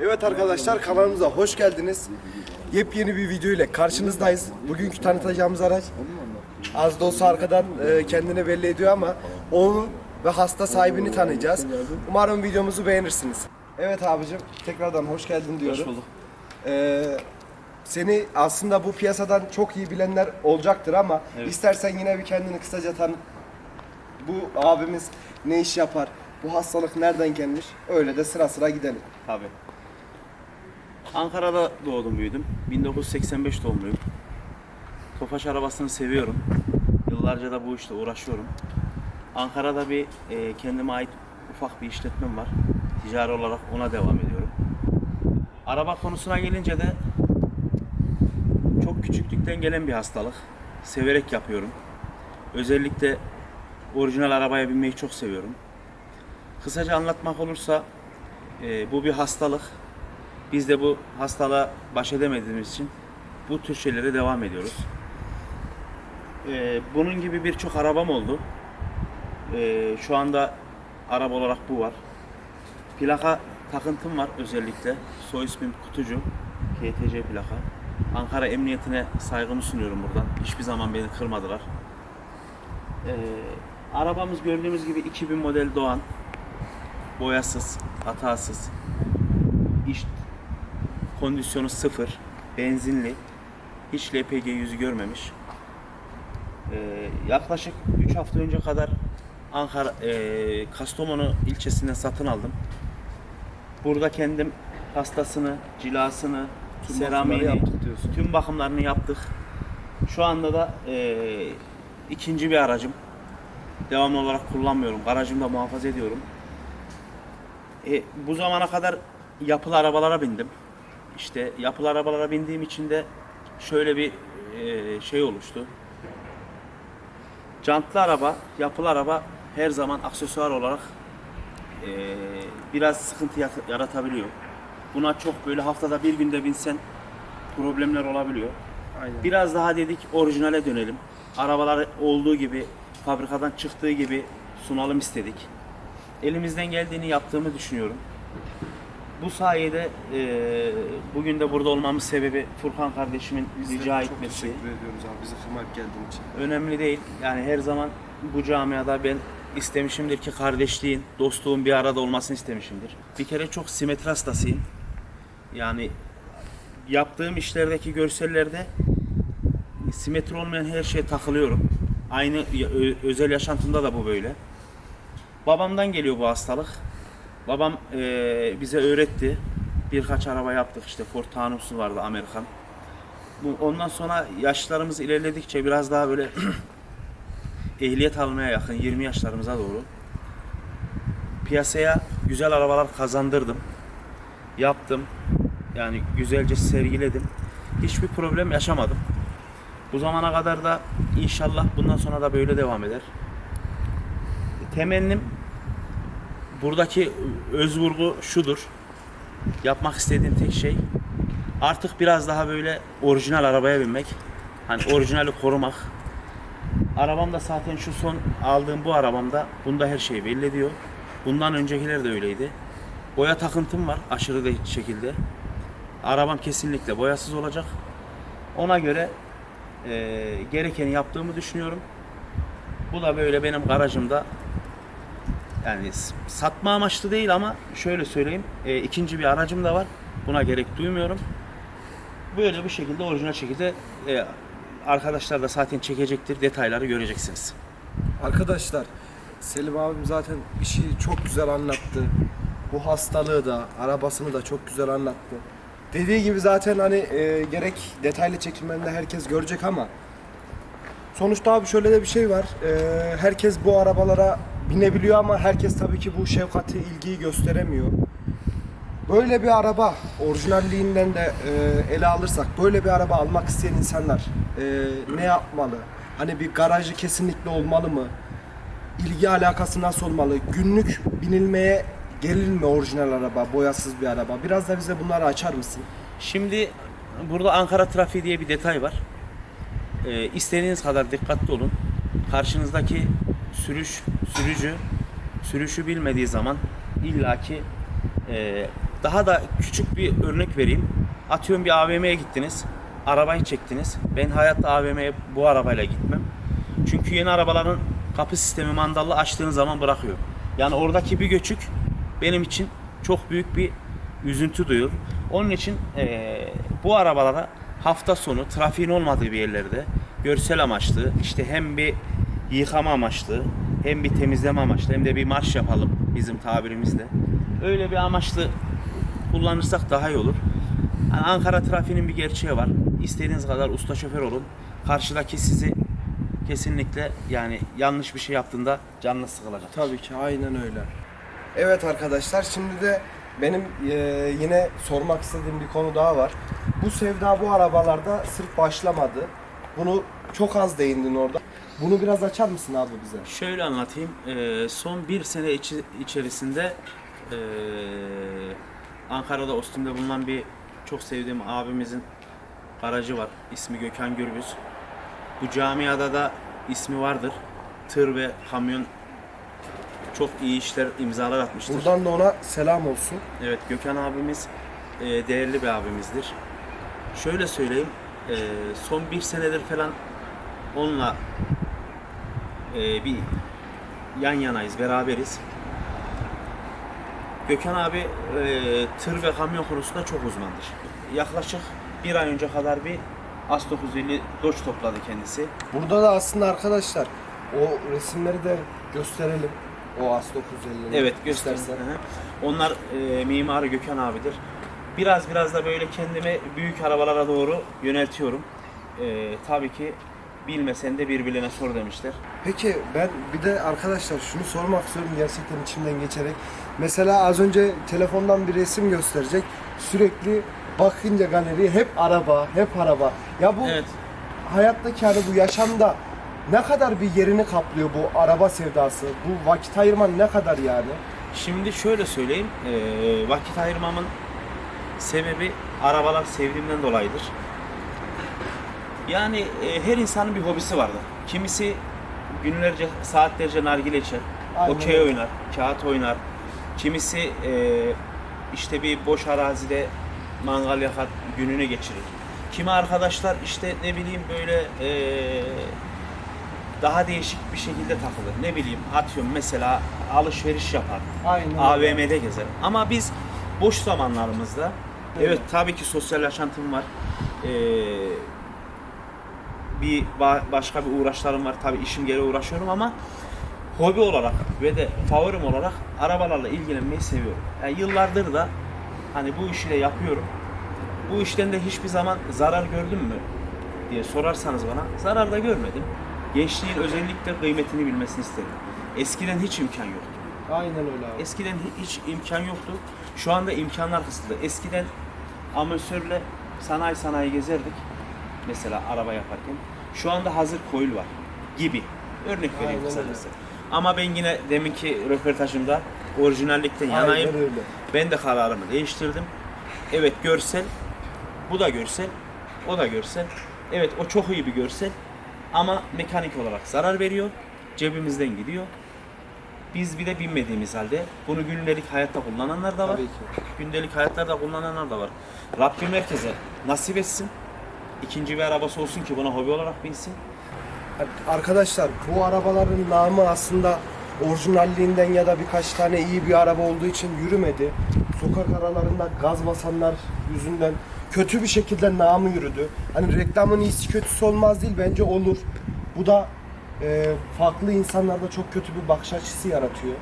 Evet arkadaşlar kanalımıza hoş geldiniz. Yepyeni bir video ile karşınızdayız. Bugünkü tanıtacağımız araç az da olsa arkadan e, kendini belli ediyor ama onu ve hasta sahibini tanıyacağız. Umarım videomuzu beğenirsiniz. Evet abicim tekrardan hoş geldin diyorum. Hoş bulduk. Ee, seni aslında bu piyasadan çok iyi bilenler olacaktır ama Evet. istersen yine bir kendini kısaca tanıt. Bu abimiz ne iş yapar? Bu hastalık nereden gelmiş? Öyle de sıra sıra gidelim. Tabii. Ankara'da doğdum büyüdüm. 1985 doğumluyum. Tofaş arabasını seviyorum. Yıllarca da bu işte uğraşıyorum. Ankara'da bir e, kendime ait ufak bir işletmem var. Ticari olarak ona devam ediyorum. Araba konusuna gelince de çok küçüklükten gelen bir hastalık. Severek yapıyorum. Özellikle orijinal arabaya binmeyi çok seviyorum. Kısaca anlatmak olursa e, bu bir hastalık. Biz de bu hastalığa baş edemediğimiz için bu tür şeylere devam ediyoruz. E, bunun gibi birçok arabam oldu. E, şu anda araba olarak bu var. Plaka takıntım var özellikle. Soy ismim Kutucu. KTC plaka. Ankara Emniyetine saygımı sunuyorum buradan. Hiçbir zaman beni kırmadılar. E, arabamız gördüğümüz gibi 2000 model Doğan boyasız, hatasız, iş kondisyonu sıfır, benzinli, hiç LPG yüzü görmemiş. Ee, yaklaşık 3 hafta önce kadar Ankara, e, Kastamonu ilçesinden satın aldım. Burada kendim pastasını, cilasını, Tüm seramiğini, tüm bakımlarını yaptık. Şu anda da e, ikinci bir aracım. Devamlı olarak kullanmıyorum. Garajımda muhafaza ediyorum. E, bu zamana kadar yapılı arabalara bindim. İşte yapılı arabalara bindiğim için de şöyle bir e, şey oluştu. Jantlı araba, yapılı araba her zaman aksesuar olarak e, biraz sıkıntı yaratabiliyor. Buna çok böyle haftada bir günde binsen problemler olabiliyor. Aynen. Biraz daha dedik orijinale dönelim. Arabalar olduğu gibi, fabrikadan çıktığı gibi sunalım istedik. Elimizden geldiğini yaptığımı düşünüyorum. Bu sayede eee, bugün de burada olmamın sebebi Furkan kardeşimin rica Çok etmesi. teşekkür ediyoruz abi bizi kırmayıp geldiğin için. Önemli değil. Yani her zaman bu camiada ben istemişimdir ki kardeşliğin, dostluğun bir arada olmasını istemişimdir. Bir kere çok simetri hastasıyım. Yani yaptığım işlerdeki görsellerde simetri olmayan her şeye takılıyorum. Aynı özel yaşantımda da bu böyle. Babamdan geliyor bu hastalık. Babam eee, bize öğretti. Birkaç araba yaptık işte Ford Taunus'u vardı Amerikan. Bu, ondan sonra yaşlarımız ilerledikçe biraz daha böyle ehliyet almaya yakın 20 yaşlarımıza doğru piyasaya güzel arabalar kazandırdım. Yaptım. Yani güzelce sergiledim. Hiçbir problem yaşamadım. Bu zamana kadar da inşallah bundan sonra da böyle devam eder. Temennim buradaki öz vurgu şudur. Yapmak istediğim tek şey artık biraz daha böyle orijinal arabaya binmek. Hani orijinali korumak. Arabam da zaten şu son aldığım bu arabamda bunda her şey belli ediyor. Bundan öncekiler de öyleydi. Boya takıntım var aşırı de şekilde. Arabam kesinlikle boyasız olacak. Ona göre eee, gerekeni yaptığımı düşünüyorum. Bu da böyle benim garajımda yani satma amaçlı değil ama şöyle söyleyeyim e, ikinci bir aracım da var. Buna gerek duymuyorum. Böyle bu şekilde orijinal şekilde e, arkadaşlar da zaten çekecektir. Detayları göreceksiniz. Arkadaşlar Selim abim zaten işi çok güzel anlattı. Bu hastalığı da, arabasını da çok güzel anlattı. Dediği gibi zaten hani e, gerek detaylı çekimlerinde herkes görecek ama sonuçta abi şöyle de bir şey var. E, herkes bu arabalara binebiliyor ama herkes tabii ki bu şefkati, ilgiyi gösteremiyor. Böyle bir araba orijinalliğinden de e, ele alırsak böyle bir araba almak isteyen insanlar e, ne yapmalı? Hani bir garajı kesinlikle olmalı mı? İlgi alakası nasıl olmalı? Günlük binilmeye gelir mi orijinal araba, boyasız bir araba? Biraz da bize bunları açar mısın? Şimdi burada Ankara trafiği diye bir detay var. E, istediğiniz kadar dikkatli olun. Karşınızdaki sürüş sürücü sürüşü bilmediği zaman illaki e, daha da küçük bir örnek vereyim. Atıyorum bir AVM'ye gittiniz. Arabayı çektiniz. Ben hayatta AVM'ye bu arabayla gitmem. Çünkü yeni arabaların kapı sistemi mandallı açtığınız zaman bırakıyor. Yani oradaki bir göçük benim için çok büyük bir üzüntü duyuyor. Onun için eee, bu arabalara hafta sonu trafiğin olmadığı bir yerlerde görsel amaçlı işte hem bir yıkama amaçlı hem bir temizleme amaçlı hem de bir marş yapalım bizim tabirimizle. Öyle bir amaçlı kullanırsak daha iyi olur. Yani Ankara trafiğinin bir gerçeği var. İstediğiniz kadar usta şoför olun. Karşıdaki sizi kesinlikle yani yanlış bir şey yaptığında canınız sıkılacak. Tabii ki aynen öyle. Evet arkadaşlar şimdi de benim e, yine sormak istediğim bir konu daha var. Bu sevda bu arabalarda sırf başlamadı. Bunu çok az değindin orada. Bunu biraz açar mısın abi bize? Şöyle anlatayım. Ee, son bir sene içi- içerisinde ee, Ankara'da Ostim'de bulunan bir çok sevdiğim abimizin garajı var. İsmi Gökhan Gürbüz. Bu camiada da ismi vardır. Tır ve kamyon çok iyi işler imzalar atmıştır. Buradan da ona selam olsun. Evet Gökhan abimiz e, değerli bir abimizdir. Şöyle söyleyeyim, e, son bir senedir falan onunla e, bir yan yanayız, beraberiz. Gökhan abi e, tır ve kamyon konusunda çok uzmandır. Yaklaşık bir ay önce kadar bir As 950 Dodge topladı kendisi. Burada da aslında arkadaşlar o resimleri de gösterelim. O As 950'nin. Evet göster. istersen. Hı hı. Onlar e, mimarı Gökhan abidir. Biraz biraz da böyle kendimi büyük arabalara doğru yöneltiyorum. E, tabii ki bilmesen de birbirine sor demişler. Peki ben bir de arkadaşlar şunu sormak istiyorum gerçekten içimden geçerek. Mesela az önce telefondan bir resim gösterecek. Sürekli bakınca galeriye hep araba, hep araba. Ya bu Evet. hayattaki hani bu yaşamda ne kadar bir yerini kaplıyor bu araba sevdası? Bu vakit ayırman ne kadar yani? Şimdi şöyle söyleyeyim. e, vakit ayırmamın sebebi arabalar sevdiğimden dolayıdır. Yani e, her insanın bir hobisi vardır. Kimisi günlerce, saatlerce nargile içer. Aynen Okey öyle. oynar, kağıt oynar. Kimisi e, işte bir boş arazide mangal yakar, gününü geçirir. Kimi arkadaşlar işte ne bileyim böyle e, daha değişik bir şekilde takılır. Ne bileyim atıyorum mesela alışveriş yapar. Aynen. AVM'de gezer. Ama biz boş zamanlarımızda evet tabii ki sosyal yaşantım var. Ee, bir ba- başka bir uğraşlarım var. Tabii işim gereği uğraşıyorum ama hobi olarak ve de favorim olarak arabalarla ilgilenmeyi seviyorum. Yani yıllardır da hani bu işi de yapıyorum. Bu işten de hiçbir zaman zarar gördüm mü diye sorarsanız bana zarar da görmedim. Gençliğin özellikle kıymetini bilmesini istedim. Eskiden hiç imkan yoktu. Aynen öyle abi. Eskiden hi- hiç imkan yoktu. Şu anda imkanlar kısıtlı. Eskiden amatörle sanayi sanayi gezerdik. Mesela araba yaparken. Şu anda hazır koyul var gibi. Örnek vereyim Aynen kısacası. Ama ben yine deminki röportajımda orijinallikten yanayım. Aynen öyle. Ben de kararımı değiştirdim. Evet görsel. Bu da görsel. O da görsel. Evet o çok iyi bir görsel. Ama mekanik olarak zarar veriyor. Cebimizden gidiyor. Biz bir de bilmediğimiz halde bunu gündelik hayatta kullananlar da var. Tabii ki. Gündelik hayatlarda kullananlar da var. Rabbim herkese nasip etsin. İkinci bir arabası olsun ki buna hobi olarak binsin. Arkadaşlar bu arabaların namı aslında orijinalliğinden ya da birkaç tane iyi bir araba olduğu için yürümedi. Sokak aralarında gaz basanlar yüzünden kötü bir şekilde namı yürüdü. Hani reklamın iyisi kötüsü olmaz değil bence olur. Bu da e, farklı insanlarda çok kötü bir bakış açısı yaratıyor.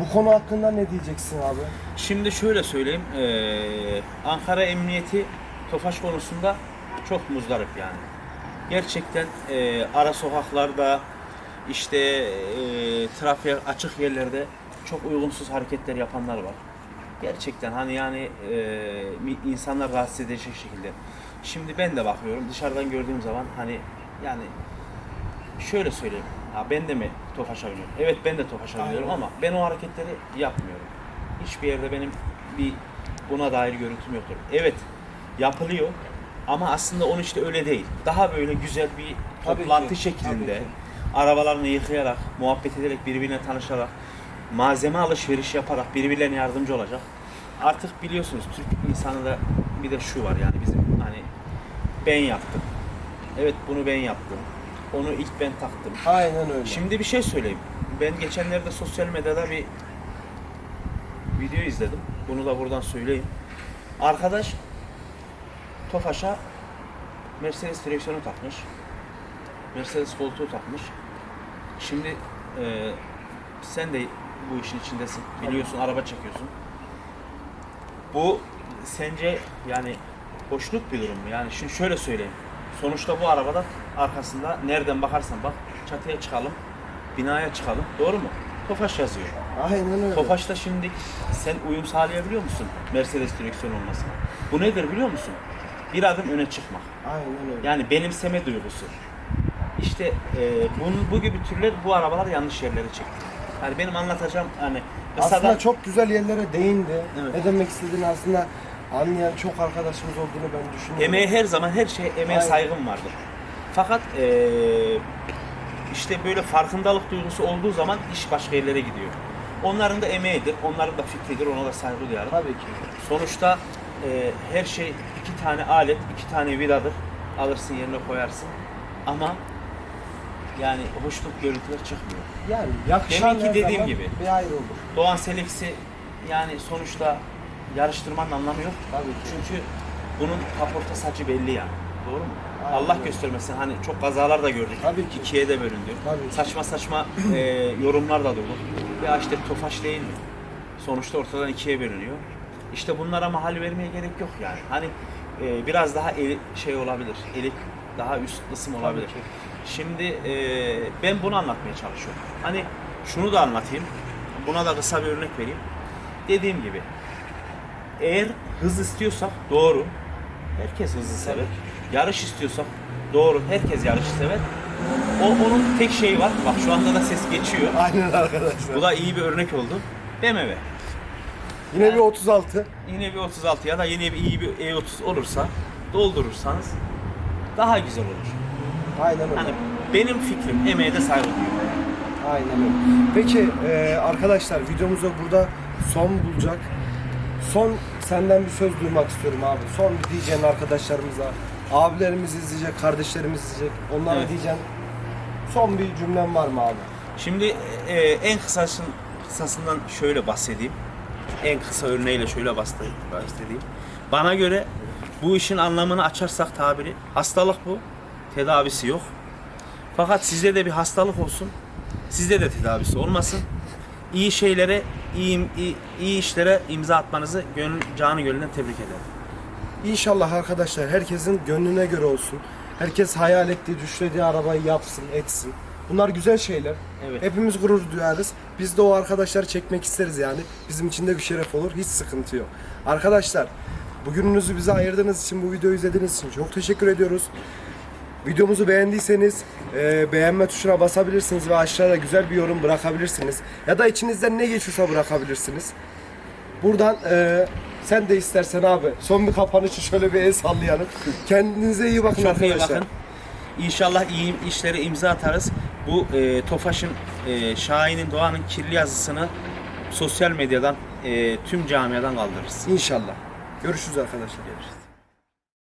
Bu konu hakkında ne diyeceksin abi? Şimdi şöyle söyleyeyim. eee, Ankara Emniyeti Tofaş konusunda çok muzdarip yani. Gerçekten eee, ara sokaklarda işte eee trafiğe açık yerlerde çok uygunsuz hareketler yapanlar var. Gerçekten hani yani mi- insanlar rahatsız edecek şekilde. Şimdi ben de bakıyorum dışarıdan gördüğüm zaman hani yani şöyle söyleyeyim. Ha ben de mi Tofaş'a biniyorum? Evet ben de Tofaş'a biniyorum ama ben o hareketleri yapmıyorum. Hiçbir yerde benim bir buna dair görüntüm yoktur. Evet yapılıyor ama aslında onun işte öyle değil. Daha böyle güzel bir Tabii toplantı ki, şeklinde tabii arabalarını yıkayarak, muhabbet ederek, birbirine tanışarak, malzeme alışveriş yaparak birbirlerine yardımcı olacak. Artık biliyorsunuz Türk insanında bir de şu var yani bizim hani ben yaptım. Evet bunu ben yaptım. Onu ilk ben taktım. Aynen öyle. Şimdi bir şey söyleyeyim. Ben geçenlerde sosyal medyada bir video izledim. Bunu da buradan söyleyeyim. Arkadaş Tofaş'a Mercedes direksiyonu takmış. Mercedes koltuğu takmış. Şimdi e, sen de bu işin içindesin. Biliyorsun araba çekiyorsun. Bu sence yani hoşnut bir durum mu? Yani şimdi şöyle söyleyeyim. Sonuçta bu arabada arkasında nereden bakarsan bak çatıya çıkalım, binaya çıkalım. Doğru mu? Tofaş yazıyor. Aynen öyle. Tofaş'ta şimdi sen uyum sağlayabiliyor musun Mercedes direksiyon olmasına? Bu nedir biliyor musun? Bir adım öne çıkmak. Aynen öyle. Yani benimseme duygusu. İşte e, bunun, bu gibi türler bu arabalar yanlış yerlere çekti. Yani benim anlatacağım hani kısadan Aslında çok güzel yerlere değindi. Evet. Ne demek istediğini aslında anlayan çok arkadaşımız olduğunu ben düşünüyorum. emeğe her zaman her şey emeğe Aynen. saygım vardır. Fakat e, işte böyle farkındalık duygusu olduğu zaman iş başka yerlere gidiyor. Onların da emeğidir, onların da fikridir, ona da saygı duyarım. Tabii ki. Sonuçta e, her şey iki tane alet, iki tane vidadır. Alırsın yerine koyarsın. Ama yani hoşnut görüntüler çıkmıyor. Yani yakışan Deminki dediğim zaman gibi. bir ayrı olur. Doğan Selex'i yani sonuçta yarıştırmanın anlamı yok. Tabii ki. Çünkü bunun kaporta saçı belli yani. Doğru mu? Aynen Allah öyle. göstermesin hani çok kazalar da gördük. Tabii ki. İkiye de bölündü. Tabii ki. Saçma saçma e, yorumlar da dolu. Ya işte Tofaş değil mi? Sonuçta ortadan ikiye bölünüyor. İşte bunlara mahal vermeye gerek yok yani. Hani e, biraz daha eli, şey olabilir. Elik daha üst kısım olabilir. ki. Şimdi e, ben bunu anlatmaya çalışıyorum. Hani şunu da anlatayım. Buna da kısa bir örnek vereyim. Dediğim gibi eğer hız istiyorsak doğru. Herkes hızı sever. Yarış istiyorsak doğru. Herkes yarışı sever. O onun tek şeyi var. Bak şu anda da ses geçiyor. Aynen arkadaşlar. Bu da iyi bir örnek oldu. BMW. Yine bir 36. Yine bir 36 ya da yine bir iyi bir E30 olursa doldurursanız daha güzel olur. Aynen öyle. Hani benim fikrim emeğe de saygı duyuyorum. Aynen öyle. Peki e, arkadaşlar videomuz da burada son bulacak. Son senden bir söz duymak istiyorum abi. Son bir diyeceğin arkadaşlarımıza. Abilerimiz izleyecek, kardeşlerimiz izleyecek. Onlara Evet. diyeceğin son bir cümlem var mı abi? Şimdi e, en kısasın, kısasından şöyle bahsedeyim. En kısa örneğiyle şöyle bahsedeyim. Bana göre bu işin anlamını açarsak tabiri hastalık bu. Tedavisi yok. Fakat sizde de bir hastalık olsun. Sizde de tedavisi olmasın. İyi şeylere, iyi, iyi, iyi işlere imza atmanızı gönül, canı gönülden tebrik ederim. İnşallah arkadaşlar herkesin gönlüne göre olsun. Herkes hayal ettiği, düşlediği arabayı yapsın, etsin. Bunlar güzel şeyler. Evet. Hepimiz gurur duyarız. Biz de o arkadaşları çekmek isteriz yani. Bizim için de bir şeref olur. Hiç sıkıntı yok. Arkadaşlar, bugününüzü bize ayırdığınız için, bu videoyu izlediğiniz için çok teşekkür ediyoruz. Videomuzu beğendiyseniz e, beğenme tuşuna basabilirsiniz ve aşağıda güzel bir yorum bırakabilirsiniz. Ya da içinizden ne geçiyorsa bırakabilirsiniz. Buradan e, sen de istersen abi son bir kapanışı şöyle bir el sallayalım. Kendinize iyi bakın Çok iyi arkadaşlar. bakın. İnşallah iyi işlere imza atarız. Bu e, Tofaş'ın, e, Şahin'in, Doğan'ın kirli yazısını sosyal medyadan, e, tüm camiadan kaldırırız. İnşallah. Görüşürüz arkadaşlar. Görüşürüz.